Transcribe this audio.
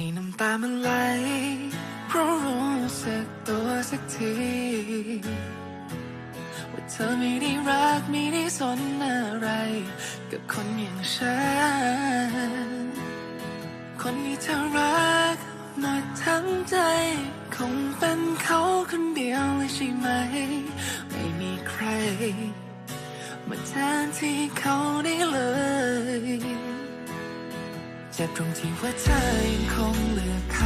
ที่น้ำตามันไหลเพราะรู้สึกตัวสักทีว่าเธอไม่ได้รักไม่ได้สนอะไร กับคนอย่างฉัน คนที่เธอรักหมดทั้งใจ คงเป็นเขาคนเดียวเลยใช่ไหม ไม่มีใคร มาแทนที่เขาได้เลยเจ็บตรงที่ว่าเธอยัง